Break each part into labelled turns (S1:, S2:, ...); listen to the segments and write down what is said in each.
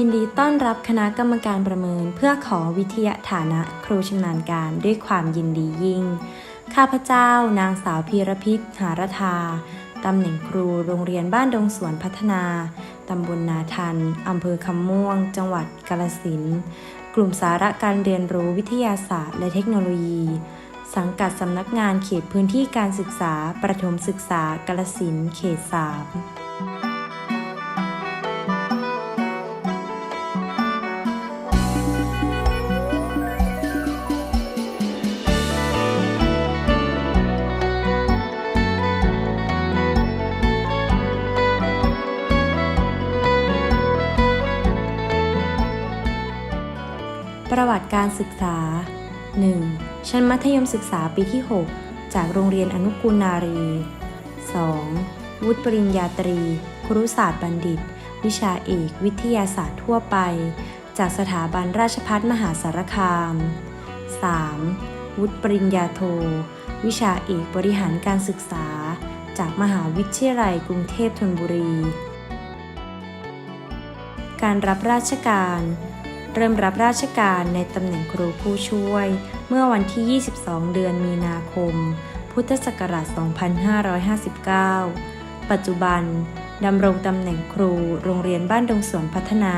S1: ยินดีต้อนรับคณะกรรมการประเมิน เพื่อขอวิทยาฐานะครูชำนาญการด้วยความยินดียิ่ง ข้าพเจ้านางสาวพีรพิษหารธาตำแหน่งครูโรงเรียนบ้านดงสวนพัฒนา ตำบลนาทัน อำเภอคำม่วง จังหวัดกาลสิน กลุ่มสาระการเรียนรู้วิทยาศาสตร์ และเทคโนโลยี สังกัดสำนักงานเขตพื้นที่การศึกษา ประถมศึกษากาลสินเขต 3 ประวัติการศึกษา 1. ชั้นมัธยมศึกษาปีที่ 6 จากโรงเรียนอนุกูลนารี 2. วุฒิปริญญาตรี ครุศาสตร์บัณฑิต วิชาเอก วิทยาศาสตร์ทั่วไป จากสถาบันราชภัฏมหาสารคาม 3. วุฒิปริญญาโท วิชาเอกบริหารการศึกษา จากมหาวิทยาลัยกรุงเทพธนบุรี การรับราชการ เริ่มรับราชการในตำแหน่งครูผู้ช่วย เมื่อวันที่ 22 เดือนมีนาคม พุทธศักราช 2559 ปัจจุบันดำรงตำแหน่งครูโรงเรียนบ้านดงสวนพัฒนา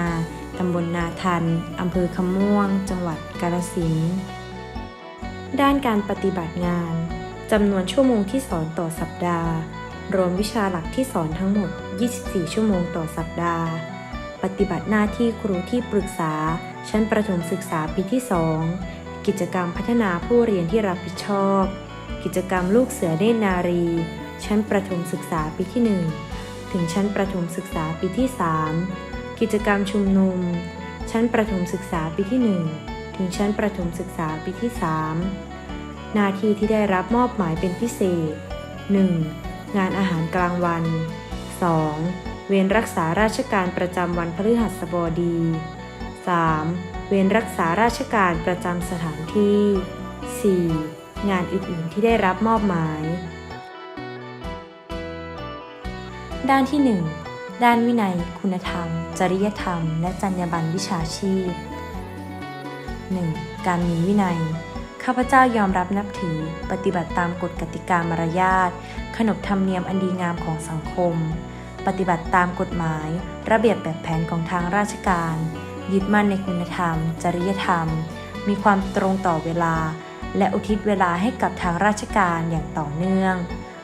S1: ตำบลนาทัน อำเภอคำม่วง จังหวัดกาฬสินธุ์ด้านการปฏิบัติงานจำนวนชั่วโมงที่สอนต่อสัปดาห์ รวมวิชาหลักที่สอนทั้งหมด 24 ชั่วโมงต่อสัปดาห์ ปฏิบัติหน้าที่ครูที่ปรึกษา ชั้นประถมศึกษาปีที่ 2 กิจกรรมพัฒนาผู้เรียนที่รับผิดชอบ กิจกรรมลูกเสือเนตรนารี ชั้นประถมศึกษาปีที่ 1 ถึงชั้นประถมศึกษาปีที่ 3 กิจกรรมชุมนุม ชั้นประถมศึกษาปีที่ 1 ถึงชั้นประถมศึกษาปีที่ 3 หน้าที่ที่ได้รับมอบหมายเป็นพิเศษ 1. งานอาหารกลางวัน 2. เวรรักษาราชการประจำวันพฤหัสบดี 3. เวรรักษาราชการประจำสถานที่ 4. งานอื่นๆที่ได้รับมอบหมาย ด้านที่ 1 ด้านวินัย คุณธรรม จริยธรรม และจรรยาบรรณวิชาชีพ 1. การมีวินัย ข้าพเจ้ายอมรับนับถือ ปฏิบัติตามกฎกติกามารยาท ขนบธรรมเนียมอันดีงามของสังคม ปฏิบัติตามกฎหมาย ระเบียบแบบแผนของทางราชการ ยึดมั่นในคุณธรรม จริยธรรม มีความตรงต่อเวลา และอุทิศเวลาให้กับทางราชการอย่างต่อเนื่อง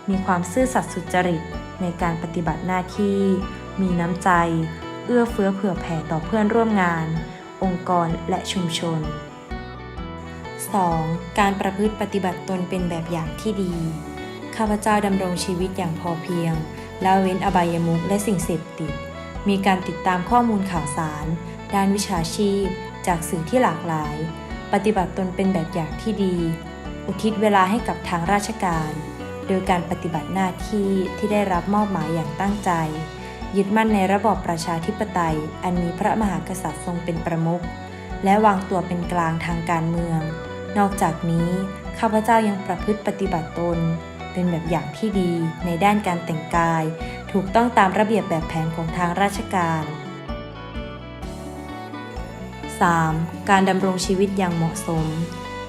S1: มีความซื่อสัตย์สุจริตในการปฏิบัติหน้าที่ มีน้ำใจ เอื้อเฟื้อเผื่อแผ่ต่อเพื่อนร่วมงาน องค์กรและชุมชน 2. การประพฤติปฏิบัติตนเป็นแบบอย่างที่ดี ข้าพเจ้าดำรงชีวิตอย่างพอเพียง ละเว้นอบายมุขและสิ่งเสพติด มีการติดตามข้อมูลข่าวสาร ด้านวิชาชีพ จากสื่อที่หลากหลาย ปฏิบัติตนเป็นแบบอย่างที่ดี อุทิศเวลาให้กับทางราชการ โดยการปฏิบัติหน้าที่ที่ได้รับมอบหมายอย่างตั้งใจ ยึดมั่นในระบอบประชาธิปไตย อันมีพระมหากษัตริย์ทรงเป็นประมุขและวางตัวเป็นกลางทางการเมือง นอกจากนี้ข้าพเจ้ายังประพฤติปฏิบัติตน เป็นแบบอย่างที่ดี ในด้านการแต่งกาย ถูกต้องตามระเบียบแบบแผนของทางราชการ 3. การดำรงชีวิตอย่างเหมาะสม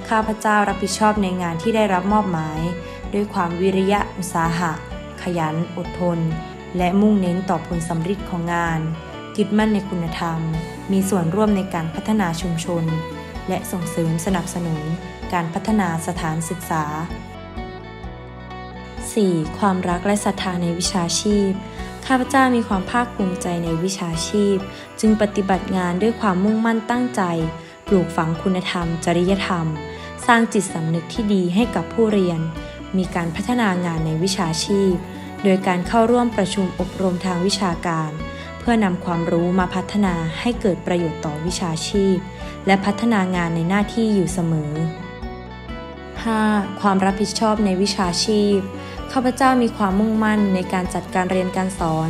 S1: ข้าพเจ้ารับผิดชอบในงานที่ได้รับมอบหมาย ด้วยความวิริยะอุตสาหะ ขยัน อดทน และมุ่งเน้นต่อผลสำฤทธิ์ของงานยึดมั่นในคุณธรรม มีส่วนร่วมในการพัฒนาชุมชน และส่งเสริมสนับสนุน การพัฒนาสถานศึกษา 4. ความรักและศรัทธาในวิชาชีพ ข้าพเจ้ามีความภาคภูมิใจในวิชาชีพ จึงปฏิบัติงานด้วยความมุ่งมั่นตั้งใจ ปลูกฝังคุณธรรม จริยธรรม สร้างจิตสำนึกที่ดีให้กับผู้เรียน มีการพัฒนางานในวิชาชีพ โดยการเข้าร่วมประชุมอบรมทางวิชาการ เพื่อนำความรู้มาพัฒนาให้เกิดประโยชน์ต่อวิชาชีพ และพัฒนางานในหน้าที่อยู่เสมอ 5. ความรับผิดชอบในวิชาชีพ ข้าพเจ้ามีความมุ่งมั่นในการจัดการเรียนการสอน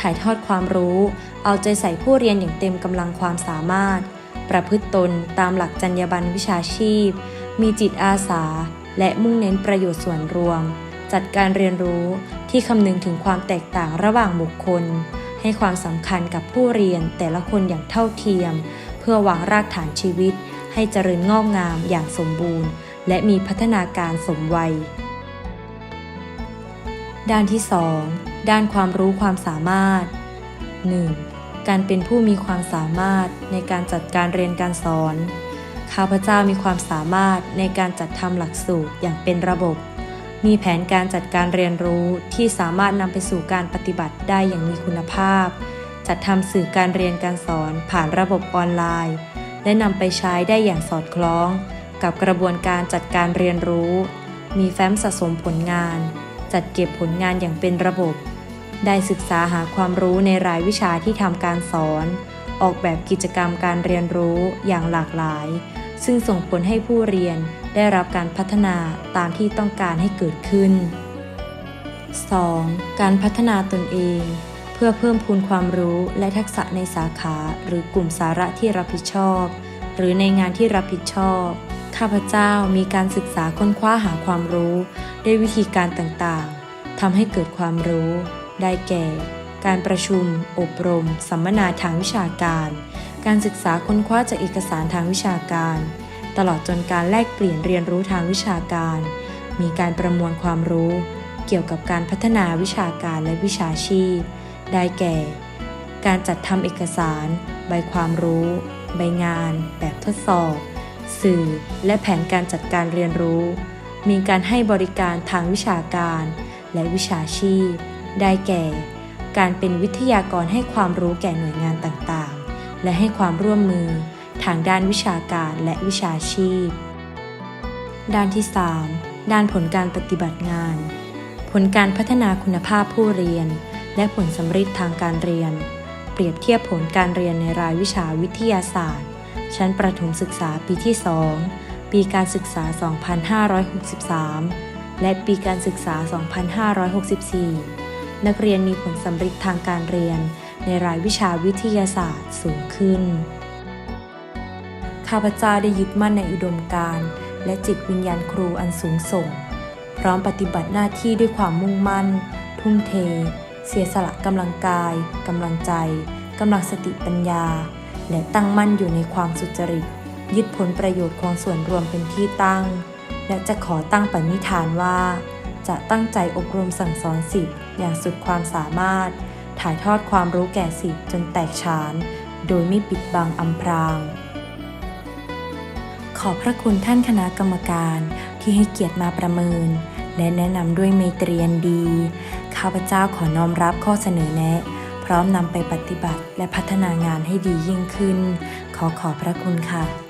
S1: ถ่ายทอดความรู้ เอาใจใส่ผู้เรียนอย่างเต็มกำลังความสามารถ ประพฤติตนตามหลักจรรยาบรรณวิชาชีพ มีจิตอาสา และมุ่งเน้นประโยชน์ส่วนรวม จัดการเรียนรู้ที่คำนึงถึงความแตกต่างระหว่างบุคคล ให้ความสำคัญกับผู้เรียนแต่ละคนอย่างเท่าเทียม เพื่อวางรากฐานชีวิต ให้เจริญงอกงามอย่างสมบูรณ์ และมีพัฒนาการสมวัย ด้านที่ 2 ด้านความรู้ความสามารถ 1. การเป็นผู้มีความสามารถในการจัดการเรียนการสอน ข้าพเจ้ามีความสามารถในการจัดทำหลักสูตรอย่างเป็นระบบ มีแผนการจัดการเรียนรู้ที่สามารถนำไปสู่การปฏิบัติได้อย่างมีคุณภาพ จัดทำสื่อการเรียนการสอนผ่านระบบออนไลน์ และนำไปใช้ได้อย่างสอดคล้อง กับกระบวนการจัดการเรียนรู้ มีแฟ้มสะสมผลงาน จัดเก็บผลงานอย่างเป็นระบบ ได้ศึกษาหาความรู้ในรายวิชาที่ทำการสอน ออกแบบกิจกรรมการเรียนรู้อย่างหลากหลาย ซึ่งส่งผลให้ผู้เรียนได้รับการพัฒนาตามที่ต้องการให้เกิดขึ้น 2. การพัฒนาตนเอง เพื่อเพิ่มพูนความรู้และทักษะในสาขา หรือกลุ่มสาระที่รับผิดชอบ หรือในงานที่รับผิดชอบ ข้าพเจ้ามีการศึกษาค้นคว้าหาความรู้ ด้วยวิธีการต่างๆทำให้เกิดความรู้ ได้แก่ การประชุม อบรม สัมมนาทางวิชาการ การศึกษาค้นคว้าจากเอกสารทางวิชาการ ตลอดจนการแลกเปลี่ยนเรียนรู้ทางวิชาการ มีการประมวลความรู้ เกี่ยวกับการพัฒนาวิชาการและวิชาชีพ ได้แก่ การจัดทำเอกสาร ใบความรู้ ใบงาน แบบทดสอบ สื่อ และแผนการจัดการเรียนรู้ มีการให้บริการทางวิชาการ และวิชาชีพ ได้แก่ การเป็นวิทยากรให้ความรู้แก่หน่วยงานต่างๆ และให้ความร่วมมือทางด้านวิชาการและวิชาชีพ ด้านที่ 3 ด้านผลการปฏิบัติงาน ผลการพัฒนาคุณภาพผู้เรียน และผลสำฤทธิ์ทางการเรียน เปรียบเทียบผลการเรียนในรายวิชาวิทยาศาสตร์ ชั้นประถมศึกษาปีที่ 2 ปีการศึกษา 2563 และปีการศึกษา 2564 นักเรียนมีผลสำฤทธิ์ทางการเรียนในรายวิชาวิทยาศาสตร์สูงขึ้น ข้าพเจ้าได้ยึดมั่นในอุดมการณ์และจิตวิญญาณครูอันสูงส่ง พร้อมปฏิบัติหน้าที่ด้วยความมุ่งมั่น ทุ่มเท เสียสละกำลังกาย กำลังใจ กำลังสติปัญญา และตั้งมั่นอยู่ในความสุจริต ยึดผลประโยชน์ของส่วนรวมเป็นที่ตั้ง และจะขอตั้งปณิธานว่า จะตั้งใจอบรมสั่งสอนสิทธิ์อย่างสุดความสามารถ ถ่ายทอดความรู้แก่สิทธิ์จนแตกฉาน โดยไม่ปิดบังอำพราง ขอบพระคุณท่านคณะกรรมการที่ให้เกียรติมาประเมิน และแนะนำด้วยเมตรียนดี ข้าพเจ้าขอน้อมรับข้อเสนอแนะ ร้อมนำไปปฏิบัติและพัฒนางานให้ดียิ่งขึ้น ขอขอบพระคุณค่ะ